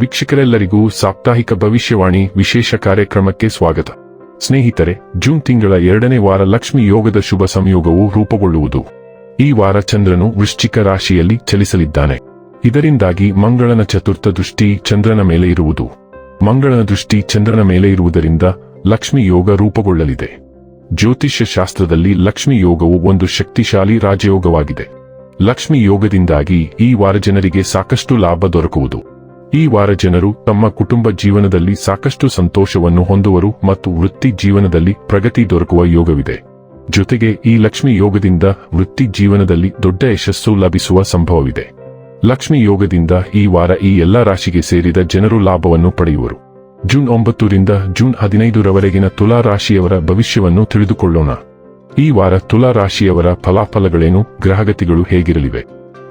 ವೀಕ್ಷಕರೆಲ್ಲರಿಗೂ ಸಾಪ್ತಾಹಿಕ ಭವಿಷ್ಯವಾಣಿ ವಿಶೇಷ ಕಾರ್ಯಕ್ರಮಕ್ಕೆ ಸ್ವಾಗತ. ಸ್ನೇಹಿತರೆ, ಜೂನ್ ತಿಂಗಳ ಎರಡನೇ ವಾರ ಲಕ್ಷ್ಮಿ ಯೋಗದ ಶುಭ ಸಂಯೋಗವು ರೂಪುಗೊಳ್ಳುವುದು. ಈ ವಾರ ಚಂದ್ರನು ವೃಶ್ಚಿಕ ರಾಶಿಯಲ್ಲಿ ಚಲಿಸಲಿದ್ದಾನೆ. ಇದರಿಂದಾಗಿ ಮಂಗಳನ ಚತುರ್ಥ ದೃಷ್ಟಿ ಚಂದ್ರನ ಮೇಲೆ ಇರುವುದು. ಮಂಗಳನ ದೃಷ್ಟಿ ಚಂದ್ರನ ಮೇಲೆ ಇರುವುದರಿಂದ ಲಕ್ಷ್ಮಿ ಯೋಗ ರೂಪುಗೊಳ್ಳಲಿದೆ. ಜ್ಯೋತಿಷ್ಯ ಶಾಸ್ತ್ರದಲ್ಲಿ ಲಕ್ಷ್ಮಿ ಯೋಗವು ಒಂದು ಶಕ್ತಿಶಾಲಿ ರಾಜಯೋಗವಾಗಿದೆ. ಲಕ್ಷ್ಮಿ ಯೋಗದಿಂದಾಗಿ ಈ ವಾರ ಜನರಿಗೆ ಸಾಕಷ್ಟು ಲಾಭ ದೊರಕುವುದು. ಈ ವಾರ ಜನರು ತಮ್ಮ ಕುಟುಂಬ ಜೀವನದಲ್ಲಿ ಸಾಕಷ್ಟು ಸಂತೋಷವನ್ನು ಹೊಂದುವರು ಮತ್ತು ವೃತ್ತಿ ಜೀವನದಲ್ಲಿ ಪ್ರಗತಿ ದೊರಕುವ ಯೋಗವಿದೆ. ಜೊತೆಗೆ ಈ ಲಕ್ಷ್ಮಿ ಯೋಗದಿಂದ ವೃತ್ತಿ ಜೀವನದಲ್ಲಿ ದೊಡ್ಡ ಯಶಸ್ಸು ಲಭಿಸುವ ಸಂಭವವಿದೆ. ಲಕ್ಷ್ಮಿ ಯೋಗದಿಂದ ಈ ವಾರ ಈ ಎಲ್ಲಾ ರಾಶಿಗೆ ಸೇರಿದ ಜನರು ಲಾಭವನ್ನು ಪಡೆಯುವರು. ಜೂನ್ ಒಂಬತ್ತರಿಂದ ಜೂನ್ ಹದಿನೈದರವರೆಗಿನ ತುಲಾ ರಾಶಿಯವರ ಭವಿಷ್ಯವನ್ನು ತಿಳಿದುಕೊಳ್ಳೋಣ. ಈ ವಾರ ತುಲಾ ರಾಶಿಯವರ ಫಲಾಫಲಗಳೇನು, ಗ್ರಹಗತಿಗಳು ಹೇಗಿರಲಿವೆ?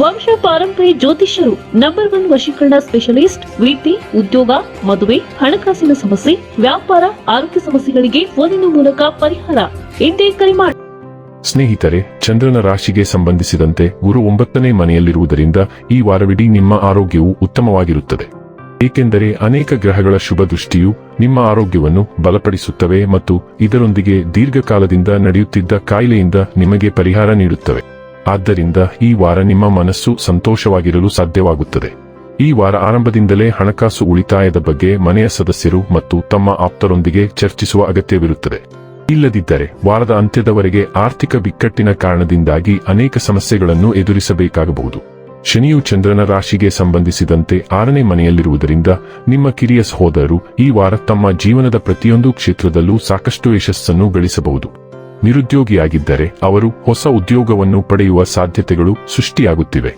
ವಂಶ ಪಾರಂಪರ್ಯ ಜ್ಯೋತಿಷ್ಯರು ನಂಬರ್ ಒನ್ ವಶೀಕರಣ ಸ್ಪೆಷಲಿಸ್ಟ್ ವೃತ್ತಿ ಉದ್ಯೋಗ, ಮದುವೆ, ಹಣಕಾಸಿನ ಸಮಸ್ಯೆ, ವ್ಯಾಪಾರ, ಆರೋಗ್ಯ ಸಮಸ್ಯೆಗಳಿಗೆ ಫೋನಿನ ಮೂಲಕ ಪರಿಹಾರ. ಇಂದೇ ಕರೆ ಮಾಡಿ ಸ್ನೇಹಿತರೆ, ಚಂದ್ರನ ರಾಶಿಗೆ ಸಂಬಂಧಿಸಿದಂತೆ ಗುರು ಒಂಬತ್ತನೇ ಮನೆಯಲ್ಲಿರುವುದರಿಂದ ಈ ವಾರವಿಡೀ ನಿಮ್ಮ ಆರೋಗ್ಯವು ಉತ್ತಮವಾಗಿರುತ್ತದೆ. ಏಕೆಂದರೆ ಅನೇಕ ಗ್ರಹಗಳ ಶುಭ ದೃಷ್ಟಿಯು ನಿಮ್ಮ ಆರೋಗ್ಯವನ್ನು ಬಲಪಡಿಸುತ್ತವೆ ಮತ್ತು ಇದರೊಂದಿಗೆ ದೀರ್ಘಕಾಲದಿಂದ ನಡೆಯುತ್ತಿದ್ದ ಕಾಯಿಲೆಯಿಂದ ನಿಮಗೆ ಪರಿಹಾರ ನೀಡುತ್ತವೆ. ಆದ್ದರಿಂದ ಈ ವಾರ ನಿಮ್ಮ ಮನಸ್ಸು ಸಂತೋಷವಾಗಿರಲು ಸಾಧ್ಯವಾಗುತ್ತದೆ. ಈ ವಾರ ಆರಂಭದಿಂದಲೇ ಹಣಕಾಸು ಉಳಿತಾಯದ ಬಗ್ಗೆ ಮನೆಯ ಸದಸ್ಯರು ಮತ್ತು ತಮ್ಮ ಆಪ್ತರೊಂದಿಗೆ ಚರ್ಚಿಸುವ ಅಗತ್ಯವಿರುತ್ತದೆ. ಇಲ್ಲದಿದ್ದರೆ ವಾರದ ಅಂತ್ಯದವರೆಗೆ ಆರ್ಥಿಕ ಬಿಕ್ಕಟ್ಟಿನ ಕಾರಣದಿಂದಾಗಿ ಅನೇಕ ಸಮಸ್ಯೆಗಳನ್ನು ಎದುರಿಸಬೇಕಾಗಬಹುದು. ಶನಿಯು ಚಂದ್ರನ ರಾಶಿಗೆ ಸಂಬಂಧಿಸಿದಂತೆ ಆರನೇ ಮನೆಯಲ್ಲಿರುವುದರಿಂದ ನಿಮ್ಮ ಕಿರಿಯ ಸಹೋದರರು ಈ ವಾರ ತಮ್ಮ ಜೀವನದ ಪ್ರತಿಯೊಂದು ಕ್ಷೇತ್ರದಲ್ಲೂ ಸಾಕಷ್ಟು ಯಶಸ್ಸನ್ನು ಗಳಿಸಬಹುದು. ನಿರುದ್ಯೋಗಿಯಾಗಿದ್ದರೆ ಅವರು ಹೊಸ ಉದ್ಯೋಗವನ್ನು ಪಡೆಯುವ ಸಾಧ್ಯತೆಗಳು ಸೃಷ್ಟಿಯಾಗುತ್ತಿವೆ.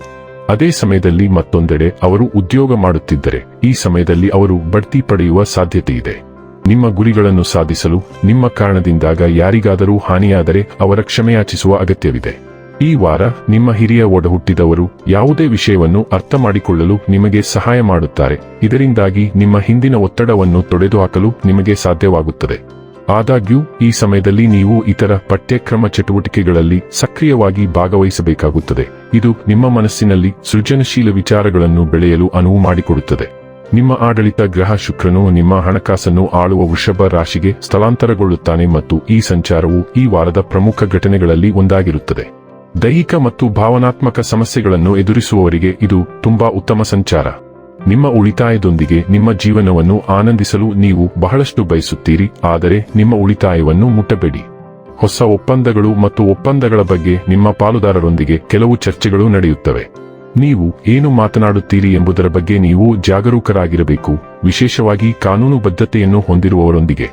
ಅದೇ ಸಮಯದಲ್ಲಿ ಮತ್ತೊಂದೆಡೆ ಅವರು ಉದ್ಯೋಗ ಮಾಡುತ್ತಿದ್ದರೆ ಈ ಸಮಯದಲ್ಲಿ ಅವರು ಬಡ್ತಿ ಪಡೆಯುವ ಸಾಧ್ಯತೆಯಿದೆ ನಿಮ್ಮ ಗುರಿಗಳನ್ನು ಸಾಧಿಸಲು, ನಿಮ್ಮ ಕಾರಣದಿಂದಾಗ ಯಾರಿಗಾದರೂ ಹಾನಿಯಾದರೆ ಅವರ ಕ್ಷಮೆಯಾಚಿಸುವ ಅಗತ್ಯವಿದೆ. ಈ ವಾರ ನಿಮ್ಮ ಹಿರಿಯ ಒಡಹುಟ್ಟಿದವರು ಯಾವುದೇ ವಿಷಯವನ್ನು ಅರ್ಥ ಮಾಡಿಕೊಳ್ಳಲು ನಿಮಗೆ ಸಹಾಯ ಮಾಡುತ್ತಾರೆ. ಇದರಿಂದಾಗಿ ನಿಮ್ಮ ಹಿಂದಿನ ಒತ್ತಡವನ್ನು ತೊಡೆದುಹಾಕಲು ನಿಮಗೆ ಸಾಧ್ಯವಾಗುತ್ತದೆ. ಆದಾಗ್ಯೂ, ಈ ಸಮಯದಲ್ಲಿ ನೀವು ಇತರ ಪಠ್ಯಕ್ರಮ ಚಟುವಟಿಕೆಗಳಲ್ಲಿ ಸಕ್ರಿಯವಾಗಿ ಭಾಗವಹಿಸಬೇಕಾಗುತ್ತದೆ. ಇದು ನಿಮ್ಮ ಮನಸ್ಸಿನಲ್ಲಿ ಸೃಜನಶೀಲ ವಿಚಾರಗಳನ್ನು ಬೆಳೆಯಲು ಅನುವು ಮಾಡಿಕೊಡುತ್ತದೆ. ನಿಮ್ಮ ಆಡಳಿತ ಗ್ರಹ ಶುಕ್ರನು ನಿಮ್ಮ ಹಣಕಾಸನ್ನು ಆಳುವ ವೃಷಭ ರಾಶಿಗೆ ಸ್ಥಳಾಂತರಗೊಳ್ಳುತ್ತಾನೆ ಮತ್ತು ಈ ಸಂಚಾರವು ಈ ವಾರದ ಪ್ರಮುಖ ಘಟನೆಗಳಲ್ಲಿ ಒಂದಾಗಿರುತ್ತದೆ. ದೈಹಿಕ ಮತ್ತು ಭಾವನಾತ್ಮಕ ಸಮಸ್ಯೆಗಳನ್ನು ಎದುರಿಸುವವರಿಗೆ ಇದು ತುಂಬಾ ಉತ್ತಮ ಸಂಚಾರ. ನಿಮ್ಮ ಉಳಿತಾಯದೊಂದಿಗೆ ನಿಮ್ಮ ಜೀವನವನ್ನು ಆನಂದಿಸಲು ನೀವು ಬಹಳಷ್ಟು ಬಯಸುತ್ತೀರಿ, ಆದರೆ ನಿಮ್ಮ ಉಳಿತಾಯವನ್ನು ಮುಟ್ಟಬೇಡಿ. ಹೊಸ ಒಪ್ಪಂದಗಳು ಮತ್ತು ಒಪ್ಪಂದಗಳ ಬಗ್ಗೆ ನಿಮ್ಮ ಪಾಲುದಾರರೊಂದಿಗೆ ಕೆಲವು ಚರ್ಚೆಗಳು ನಡೆಯುತ್ತವೆ. ನೀವು ಏನು ಮಾತನಾಡುತ್ತೀರಿ ಎಂಬುದರ ಬಗ್ಗೆ ನೀವು ಜಾಗರೂಕರಾಗಿರಬೇಕು, ವಿಶೇಷವಾಗಿ ಕಾನೂನು ಬದ್ಧತೆಯನ್ನು ಹೊಂದಿರುವವರೊಂದಿಗೆ.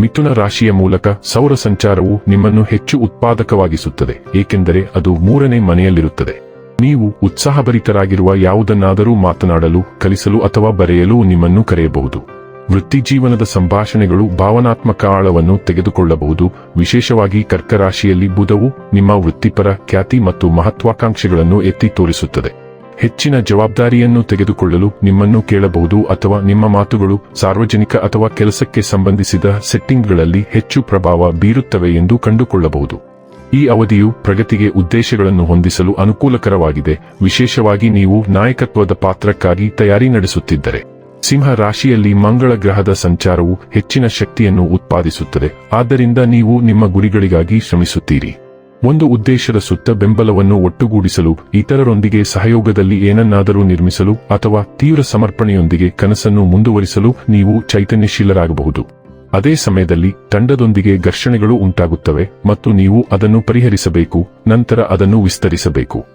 ಮಿಥುನ ರಾಶಿಯ ಮೂಲಕ ಸೌರ ಸಂಚಾರವು ನಿಮ್ಮನ್ನು ಹೆಚ್ಚು ಉತ್ಪಾದಕವಾಗಿಸುತ್ತದೆ, ಏಕೆಂದರೆ ಅದು ಮೂರನೇ ಮನೆಯಲ್ಲಿರುತ್ತದೆ. ನೀವು ಉತ್ಸಾಹಭರಿತರಾಗಿರುವ ಯಾವುದನ್ನಾದರೂ ಮಾತನಾಡಲು, ಕಲಿಸಲು ಅಥವಾ ಬರೆಯಲು ನಿಮ್ಮನ್ನು ಕರೆಯಬಹುದು. ವೃತ್ತಿಜೀವನದ ಸಂಭಾಷಣೆಗಳು ಭಾವನಾತ್ಮಕ ಆಳವನ್ನು ತೆಗೆದುಕೊಳ್ಳಬಹುದು. ವಿಶೇಷವಾಗಿ ಕರ್ಕರಾಶಿಯಲ್ಲಿ ಬುಧವು ನಿಮ್ಮ ವೃತ್ತಿಪರ ಖ್ಯಾತಿ ಮತ್ತು ಮಹತ್ವಾಕಾಂಕ್ಷೆಗಳನ್ನು ಎತ್ತಿ ತೋರಿಸುತ್ತದೆ. ಹೆಚ್ಚಿನ ಜವಾಬ್ದಾರಿಯನ್ನು ತೆಗೆದುಕೊಳ್ಳಲು ನಿಮ್ಮನ್ನು ಕೇಳಬಹುದು ಅಥವಾ ನಿಮ್ಮ ಮಾತುಗಳು ಸಾರ್ವಜನಿಕ ಅಥವಾ ಕೆಲಸಕ್ಕೆ ಸಂಬಂಧಿಸಿದ ಸೆಟ್ಟಿಂಗ್ಗಳಲ್ಲಿ ಹೆಚ್ಚು ಪ್ರಭಾವ ಬೀರುತ್ತವೆ ಎಂದು ಕಂಡುಕೊಳ್ಳಬಹುದು. ಈ ಅವಧಿಯು ಪ್ರಗತಿಗೆ ಉದ್ದೇಶಗಳನ್ನು ಹೊಂದಿಸಲು ಅನುಕೂಲಕರವಾಗಿದೆ. ವಿಶೇಷವಾಗಿ ನೀವು ನಾಯಕತ್ವದ ಪಾತ್ರಕ್ಕಾಗಿ ತಯಾರಿ ನಡೆಸುತ್ತಿದ್ದರೆ. ಸಿಂಹ ರಾಶಿಯಲ್ಲಿ ಮಂಗಳ ಗ್ರಹದ ಸಂಚಾರವು ಹೆಚ್ಚಿನ ಶಕ್ತಿಯನ್ನು ಉತ್ಪಾದಿಸುತ್ತದೆ. ಆದ್ದರಿಂದ ನೀವು ನಿಮ್ಮ ಗುರಿಗಳಿಗಾಗಿ ಶ್ರಮಿಸುತ್ತೀರಿ. ಒಂದು ಉದ್ದೇಶದ ಸುತ್ತ ಬೆಂಬಲವನ್ನು ಒಟ್ಟುಗೂಡಿಸಲು, ಇತರರೊಂದಿಗೆ ಸಹಯೋಗದಲ್ಲಿ ಏನನ್ನಾದರೂ ನಿರ್ಮಿಸಲು ಅಥವಾ ತೀವ್ರ ಸಮರ್ಪಣೆಯೊಂದಿಗೆ ಕನಸನ್ನು ಮುಂದುವರಿಸಲು ನೀವು ಚೈತನ್ಯಶೀಲರಾಗಬಹುದು. ಅದೇ ಸಮಯದಲ್ಲಿ ತಂಡದೊಂದಿಗೆ ಘರ್ಷಣೆಗಳು ಉಂಟಾಗುತ್ತವೆ ಮತ್ತು ನೀವು ಅದನ್ನು ಪರಿಹರಿಸಬೇಕು, ನಂತರ ಅದನ್ನು ವಿಸ್ತರಿಸಬೇಕು.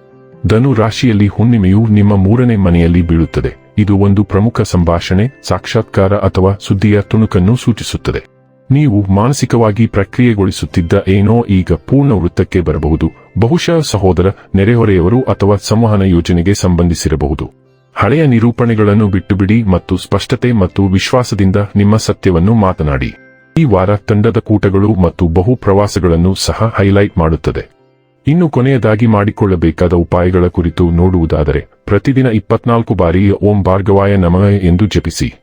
ಧನು ರಾಶಿಯಲ್ಲಿ ಹುಣ್ಣಿಮೆಯು ನಿಮ್ಮ ಮೂರನೇ ಮನೆಯಲ್ಲಿ ಬೀಳುತ್ತದೆ. ಇದು ಒಂದು ಪ್ರಮುಖ ಸಂಭಾಷಣೆ, ಸಾಕ್ಷಾತ್ಕಾರ ಅಥವಾ ಸುದ್ದಿಯ ತುಣುಕನ್ನು ಸೂಚಿಸುತ್ತದೆ. ನೀವು ಮಾನಸಿಕವಾಗಿ ಪ್ರಕ್ರಿಯೆಗೊಳಿಸುತ್ತಿದ್ದ ಏನೋ ಈಗ ಪೂರ್ಣ ವೃತ್ತಕ್ಕೆ ಬರಬಹುದು. ಬಹುಶಃ ಸಹೋದರ, ನೆರೆಹೊರೆಯವರು ಅಥವಾ ಸಂವಹನ ಯೋಜನೆಗೆ ಸಂಬಂಧಿಸಿರಬಹುದು. ಹಳೆಯ ನಿರೂಪಣೆಗಳನ್ನು ಬಿಟ್ಟುಬಿಡಿ ಮತ್ತು ಸ್ಪಷ್ಟತೆ ಮತ್ತು ವಿಶ್ವಾಸದಿಂದ ನಿಮ್ಮ ಸತ್ಯವನ್ನು ಮಾತನಾಡಿ. ಈ ವಾರ ತಂಡದ ಕೂಟಗಳು ಮತ್ತು ಬಹು ಪ್ರವಾಸಗಳನ್ನು ಸಹ ಹೈಲೈಟ್ ಮಾಡುತ್ತದೆ. ಇನ್ನು ಕೊನೆಯದಾಗಿ ಮಾಡಿಕೊಳ್ಳಬೇಕಾದ ಉಪಾಯಗಳ ಕುರಿತು ನೋಡುವುದಾದರೆ, ಪ್ರತಿದಿನ ಇಪ್ಪತ್ನಾಲ್ಕು ಬಾರಿ ಓಂ ಭಾರ್ಗವಾಯ ನಮಃ ಎಂದು ಜಪಿಸಿ.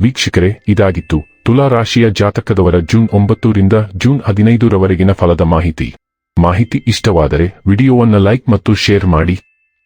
ವೀಕ್ಷಕರೇ, ಇದಾಗಿತ್ತು ತುಲಾ ರಾಶಿಯ ಜಾತಕದವರ ಜೂನ್ ಒಂಬತ್ತರಿಂದ ಜೂನ್ ಹದಿನೈದರವರೆಗಿನ ಫಲದ ಮಾಹಿತಿ. ಮಾಹಿತಿ ಇಷ್ಟವಾದರೆ ವಿಡಿಯೋವನ್ನು ಲೈಕ್ ಮತ್ತು ಶೇರ್ ಮಾಡಿ.